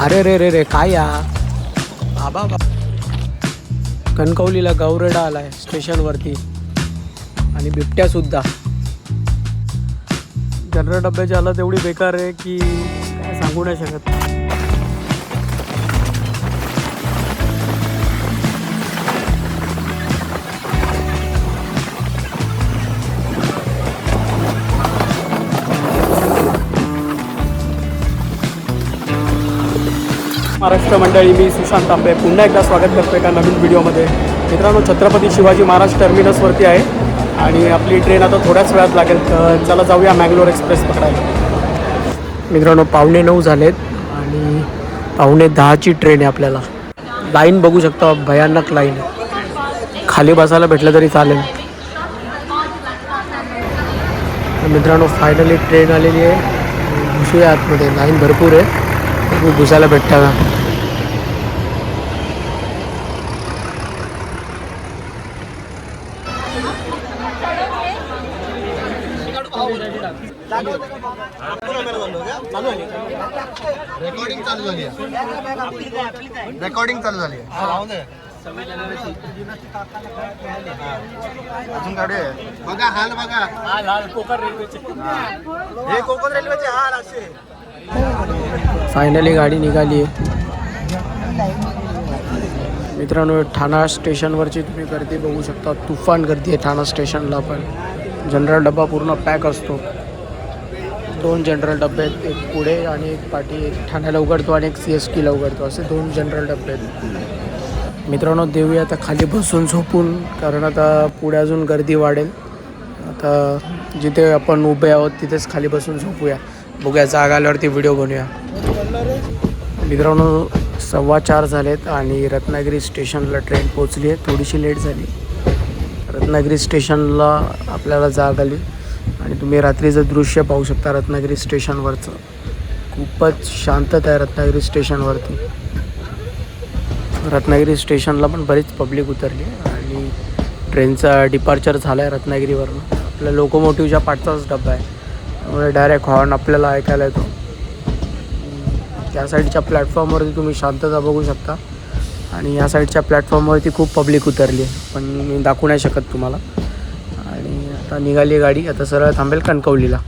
अरे रे रे रे काय या? बाबा बा कणकवलीला गौरेडा आलाय स्टेशनवरती. आणि बिबट्यासुद्धा जनरल डब्याची आला तेवढी बेकार आहे की काय सांगू नाही शकत. महाराष्ट्र मंडळी मी सुशांत तांबे. पुन्हा एकदा स्वागत करतो एका नवीन व्हिडिओमध्ये. मित्रांनो छत्रपती शिवाजी महाराज टर्मिनसवरती आहे आणि आपली ट्रेन आता थोड्याच वेळात लागेल तर चला जाऊया मँगलोर एक्सप्रेस पकडायला. मित्रांनो पावणे नऊ झालेत आणि पावणे दहाची ट्रेन आहे आपल्याला. लाईन बघू शकता भयानक लाईन खाली बसायला भेटलं तरी चालेल. तर मित्रांनो फायनली ट्रेन आलेली आहे. घुसूया आतमध्ये लाईन भरपूर आहे. बघू घुसायला भेटतं का रेकॉर्डिंग चालू झाली रेकॉर्डिंग चालू झाली अजून गाडी बघा हाल बघा. हे. कोकण रेल्वेचे हाल असे. फायनली गाडी निघाली. आहे मित्रांनो ठाणा स्टेशनवरची तुम्ही गर्दी बघू शकता. तुफान गर्दी आहे ठाणा स्टेशनला पण. जनरल डबा पूर्ण पॅक असतो. दोन जनरल डबे आहेत एक पुढे आणि एक पाठी. एक ठाण्याला उघडतो आणि एक सी एस टीला उघडतो. असे दोन जनरल डबे आहेत. मित्रांनो देऊया आता खाली बसून झोपून कारण आता पुढे अजून गर्दी वाढेल. आता जिथे आपण उभे आहोत तिथेच खाली बसून झोपूया. बघूया जागा आल्यावरती व्हिडिओ बनवूया. मित्रांनो सव्वा चार झालेत आणि रत्नागिरी स्टेशनला ट्रेन पोचली आहे. थोडीशी लेट झाली. रत्नागिरी स्टेशनला आपल्याला जाग आली. आणि तुम्ही रात्रीचं दृश्य पाहू शकता रत्नागिरी स्टेशनवरचं. खूपच शांतता आहे रत्नागिरी स्टेशनवरती. रत्नागिरी स्टेशनला पण बरीच पब्लिक उतरली आहे आणि ट्रेनचा डिपार्चर झाला आहे रत्नागिरीवरनं. आपल्या लोकोमोटिव्हच्या पाठचाच डबा आहे. त्यामुळे डायरेक्ट हॉर्न आपल्याला ऐकायला येतो. त्या साईडच्या प्लॅटफॉर्मवरती तुम्ही शांतता बघू शकता. आणि या साईडच्या प्लॅटफॉर्मवरती खूप पब्लिक उतरली आहे. पण मी दाखवू नाही शकत तुम्हाला. आणि आता निघाली गाडी. आता सरळ थांबेल कणकवलीला.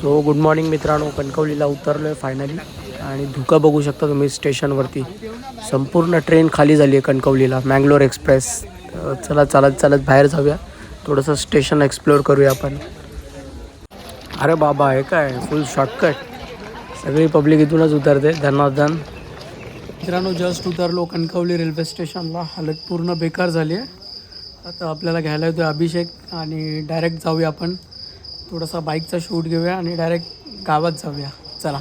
सो गुड मॉर्निंग मित्रांनो. कणकवलीला उतरलो आहे फायनली आणि धुकं बघू शकता तुम्ही स्टेशनवरती संपूर्ण ट्रेन खाली झाली आहे कणकवलीला. मँगलोर एक्सप्रेस चला चालत चालत बाहेर जाऊया. थोडंसं स्टेशन एक्सप्लोअर करूया आपण. अरे बाबा हे काय? फुल शॉर्टकट सगळी पब्लिक इथूनच उतरते धनाधन मित्रांनो जस्ट उतरलो कणकवली रेल्वे स्टेशनला हालत पूर्ण बेकार झाली आहे. आता आपल्याला घ्यायला येतो अभिषेक आणि डायरेक्ट जाऊया आपण. थोडासा बाईकचा शूट घेऊया आणि डायरेक्ट गावात जाऊया. चला.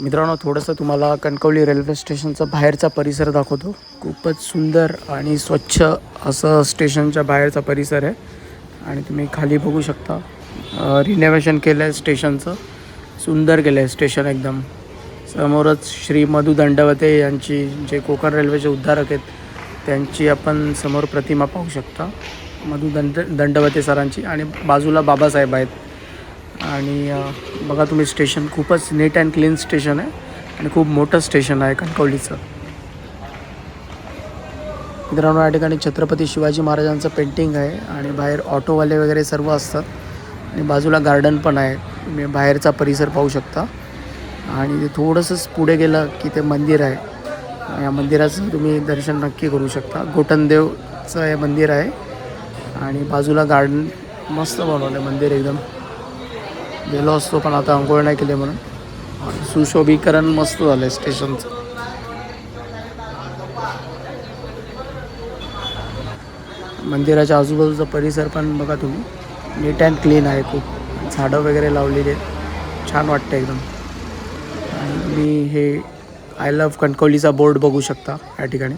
मित्रांनो थोडंसं तुम्हाला कणकवली रेल्वे स्टेशनचा बाहेरचा परिसर दाखवतो. खूपच सुंदर आणि स्वच्छ असं स्टेशनच्या बाहेरचा परिसर आहे. आणि तुम्ही खाली बघू शकता. रिनोव्हेशन केलं आहे स्टेशनचं. सुंदर केलं आहे स्टेशन एकदम. समोरच श्री मधु दंडवते यांची जे कोकण रेल्वेचे उद्धारक आहेत त्यांची आपण समोर प्रतिमा पाहू शकता. मधु दंड दंडवते सरांची आणि बाजूला बाबासाहेब आहेत. आणि बघा तुम्ही स्टेशन खूपच नीट अँड क्लीन स्टेशन आहे आणि खूप मोठं स्टेशन आहे कणकवलीचं. मित्रांनो या ठिकाणी छत्रपती शिवाजी महाराजांचं पेंटिंग आहे आणि बाहेर ऑटोवाले वगैरे सर्व असतात. आणि बाजूला गार्डन पण आहे. तुम्ही बाहेरचा परिसर पाहू शकता. आणि ते थोडंसंच पुढे गेलं की ते मंदिर आहे. या मंदिराचं तुम्ही दर्शन नक्की करू शकता. गोटनदेवचं हे मंदिर आहे. आणि बाजूला गार्डन मस्त बनवलं आहे मंदिर एकदम. गेलो असतो पण आता अंघोळ नाही केली म्हणून. सुशोभीकरण मस्त झालं आहे स्टेशनचं मंदिराच्या आजूबाजूचा परिसर पण बघा तुम्ही. नीट अँड क्लीन आहे खूप. झाडं वगैरे लावलेली आहेत. छान वाटतं एकदम. आणि तुम्ही हे आय लव्ह कणकवलीचा बोर्ड बघू शकता या ठिकाणी.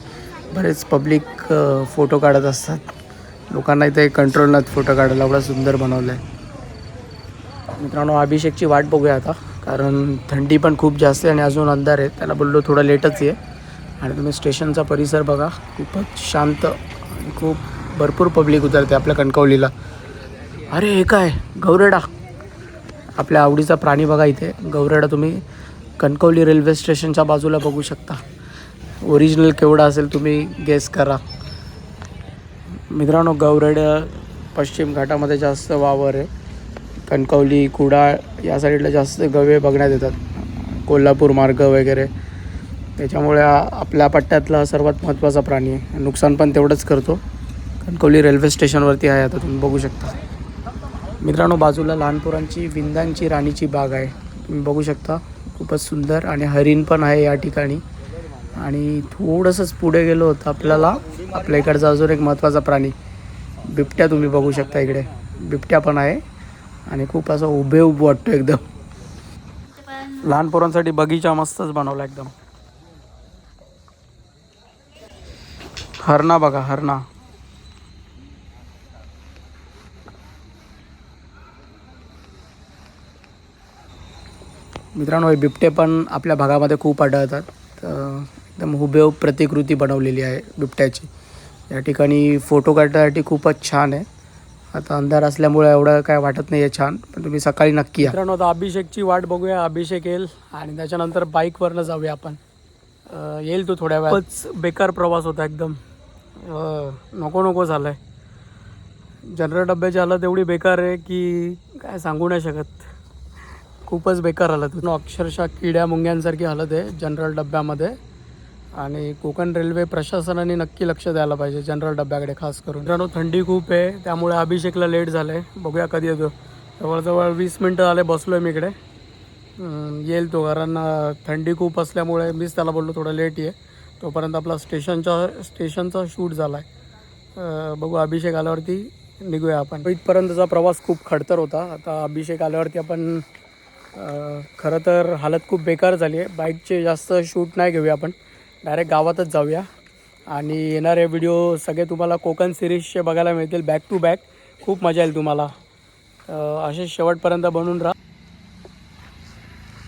बरेच पब्लिक फोटो काढत असतात. लोकांना इथे कंट्रोलनात फोटो काढायला. एवढा सुंदर बनवलं आहे मित्रांनो अभिषेकची वाट बघूया आता. कारण थंडी पण खूप जास्त आहे आणि अजून अंधार आहे. त्याला बोललो थोडं लेटच आहे आणि तुम्ही स्टेशनचा परिसर बघा. खूपच शांत आणि खूप भरपूर पब्लिक उतरते आपल्या कणकवलीला. अरे हे काय? गौरेडा. आपल्या आवडीचा प्राणी बघा इथे. गौरेडा तुम्ही कणकवली रेल्वे स्टेशनच्या बाजूला बघू शकता. ओरिजिनल केवढा असेल तुम्ही गेस करा. मित्रांनो गौरेड पश्चिम घाटामध्ये जास्त वावर आहे. कणकवली कुडाळ या साईडला जास्त गवे बघण्यात येतात. कोल्हापूर मार्ग वगैरे. त्याच्यामुळे आपल्या पट्ट्यातला सर्वात महत्त्वाचा प्राणी आहे. नुकसान पण तेवढंच करतो. कणकवली रेल्वे स्टेशनवरती आहे आता तुम्ही बघू शकता. मित्रांनो बाजूला लहान पोरांची विंदांची राणीची बाग आहे. तुम्ही बघू शकता खूपच सुंदर आणि हरिण पण आहे या ठिकाणी. आणि थोडंसंच पुढे गेलो होतं आपल्याला आपल्या इकडचा अजून एक महत्त्वाचा प्राणी बिबट्या तुम्ही बघू शकता इकडे. बिबट्या पण आहे आणि खूप असं उभे उभ वाटतो एकदम. लहान पोरांसाठी बगीचा मस्तच बनवला एकदम. हरणा बघा हरणा. मित्रांनो हे बिबटे पण आपल्या भागामध्ये खूप आढळतात. तर एकदम हुबेहूब प्रतिकृती बनवलेली आहे बिबट्याची. या ठिकाणी फोटो काढण्यासाठी खूपच छान आहे. आता अंधार असल्यामुळे एवढं काय वाटत नाही आहे छान पण तुम्ही सकाळी नक्की या. मित्रांनो आता अभिषेकची वाट बघूया. अभिषेक येईल आणि त्याच्यानंतर बाईकवरनं जाऊया आपण. येईल तो थोड्या वेळाच बेकार प्रवास होता एकदम. नको नको झालं आहे जनरल डब्याची हालत एवढी बेकार आहे की काय सांगू नाही शकत. खूपच बेकार हालत आहे. अक्षरशः किड्या मुंग्यांसारखी हालत आहे जनरल डब्यामध्ये. आणि कोकण रेल्वे प्रशासनाने नक्की लक्ष द्यायला पाहिजे जनरल डब्याकडे खास करून. मित्रांनो थंडी खूप आहे त्यामुळे अभिषेकला लेट झालं आहे बघूया कधी येतो. जवळजवळ वीस मिनटं आले बसलो आहे मी इकडे. येईल तो कारण थंडी खूप असल्यामुळे मीच त्याला बोललो थोडं लेट ये. तोपर्यंत आपला स्टेशनचा स्टेशनचा शूट झाला आहे बघू अभिषेक आल्यावरती निघूया आपण. इथपर्यंतचा प्रवास खूप खडतर होता. आता अभिषेक आल्यावरती आपण खरं तर हालत खूप बेकार झाली आहे. बाईकचे जास्त शूट नाही घेऊया आपण. डायरेक्ट गावातच जाऊया. आणि येणारे व्हिडिओ सगळे तुम्हाला कोकण सिरीजचे बघायला मिळतील बॅक टू बॅक खूप मजा येईल तुम्हाला. असे शेवटपर्यंत बनून राहा.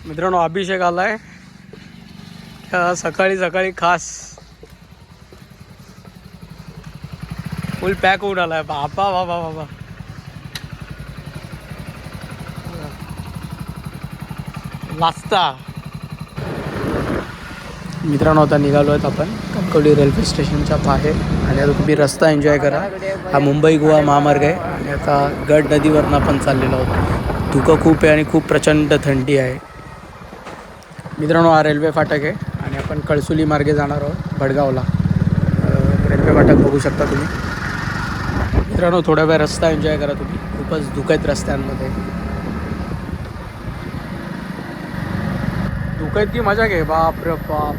मित्रांनो अभिषेक आला आहे सकाळी सकाळी खास. फुल पॅक होऊन आला आहे बापा बाबा बाबा नाश्ता मित्रांनो आता निघालो आहेत आपण कणकवली रेल्वे स्टेशनच्या बाहेर. आणि आता तुम्ही रस्ता एन्जॉय करा. हा मुंबई गोवा महामार्ग आहे. आणि आता गड नदीवरनं आपण चाललेलो आहोत. धुकं खूप आहे आणि खूप प्रचंड थंडी आहे. मित्रांनो हा रेल्वे फाटक आहे. आणि आपण कळसुली मार्गे जाणार आहोत भडगावला. रेल्वे फाटक बघू शकता तुम्ही. मित्रांनो थोड्या वेळ रस्ता एन्जॉय करा तुम्ही. खूपच धुकं आहेत रस्त्यांमध्ये. लोक इतकी मजा घे. बाप रे बाप.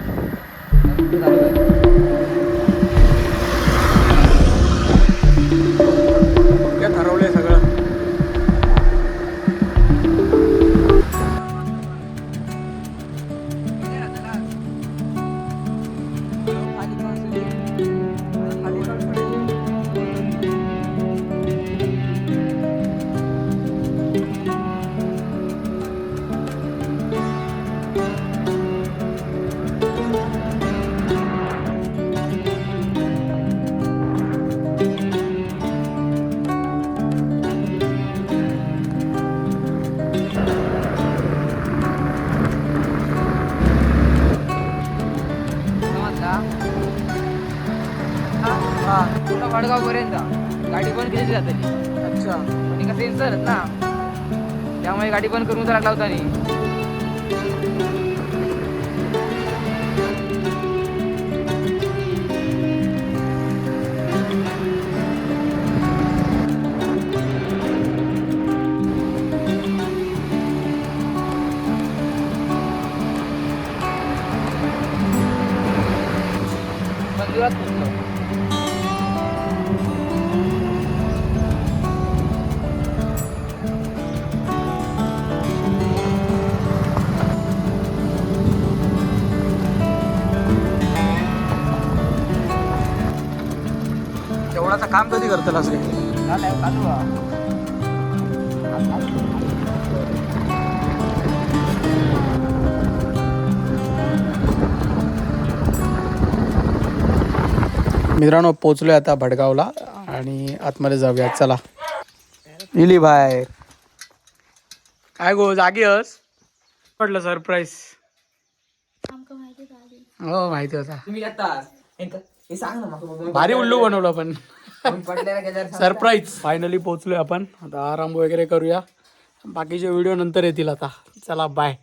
आणि ना त्यामुळे गाडी बंद करून जरा लावता नाही Gracias. तेवढाचं काम कधी करतं रे झालंय, चालू आहे. मित्रांनो पोचलोय आता भडगावला आणि आतमध्ये जाऊया चला. इली बाहेर काय गो जागी हस म्हटलं सरप्राईज हो माहिती होता तुम्ही येतास. हे सांग ना मग भारी उल्लू बनवलं पण पडलेला गेल्यावर सरप्राईज फायनली पोहोचलोय आपण. आता आराम वगैरे करूया. बाकीचे व्हिडिओ नंतर येतील आता. चला बाय